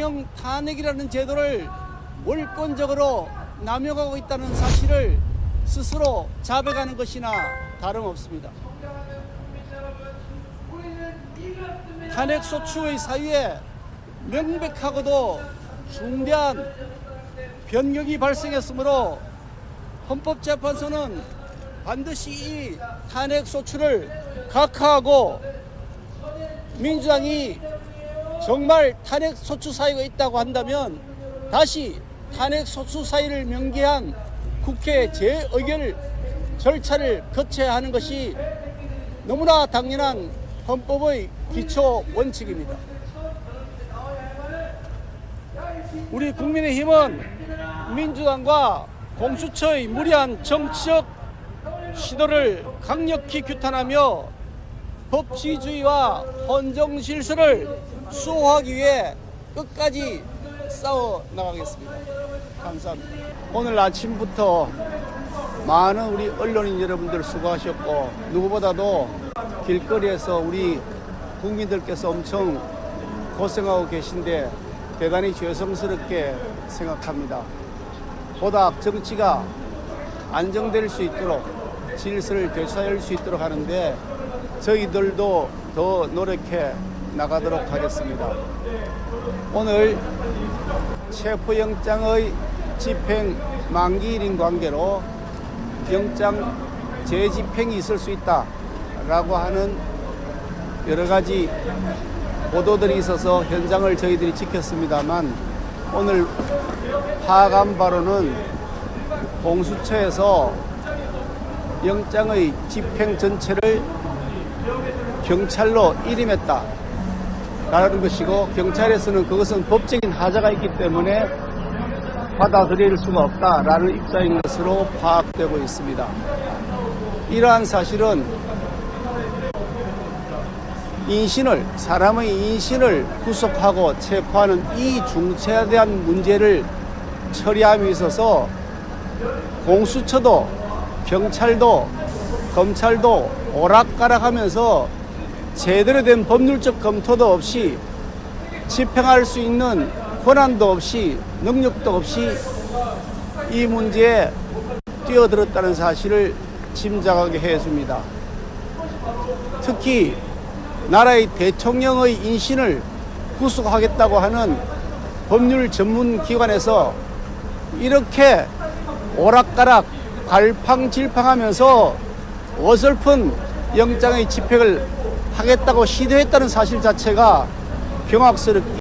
대통령 탄핵이라는 제도를 월권적으로 남용하고 있다는 사실을 스스로 자백하는 것이나 다름없습니다. 탄핵 소추의 사유에 명백하고도 중대한 변경이 발생했으므로 헌법재판소는 반드시 이 탄핵 소추를 각하하고 민주당이 정말 탄핵 소추 사유가 있다고 한다면 다시 탄핵 소추 사유를 명기한 국회 재의결 절차를 거쳐야 하는 것이 너무나 당연한 헌법의 기초 원칙입니다. 우리 국민의힘은 민주당과 공수처의 무리한 정치적 시도를 강력히 규탄하며 법치주의와 헌정 질서를 수호하기 위해 끝까지 싸워 나가겠습니다. 감사합니다. 오늘 아침부터 많은 우리 언론인 여러분들 수고하셨고 누구보다도 길거리에서 우리 국민들께서 엄청 고생하고 계신데 대단히 죄송스럽게 생각합니다. 보다 정치가 안정될 수 있도록 질서를 되찾을 수 있도록 하는데 저희들도 더 노력해 나가도록 하겠습니다. 오늘 체포영장의 집행 만기일인 관계로 영장 재집행이 있을 수 있다라고 하는 여러 가지 보도들이 있어서 현장을 저희들이 지켰습니다만 오늘 파악한 바로는 공수처에서 영장의 집행 전체를 경찰로 일임했다. 라는 것이고 경찰에서는 그것은 법적인 하자가 있기 때문에 받아들일 수가 없다라는 입장인 것으로 파악되고 있습니다. 이러한 사실은 인신을 사람의 인신을 구속하고 체포하는 이 중체에 대한 문제를 처리함에 있어서 공수처도 경찰도 검찰도 오락가락하면서 제대로 된 법률적 검토도 없이 집행할 수 있는 권한도 없이 능력도 없이 이 문제에 뛰어들었다는 사실을 짐작하게 해줍니다. 특히 나라의 대통령의 인신을 구속하겠다고 하는 법률 전문 기관에서 이렇게 오락가락 갈팡질팡하면서 어설픈 영장의 집행을 하겠다고 시도했다는 사실 자체가 경악스럽기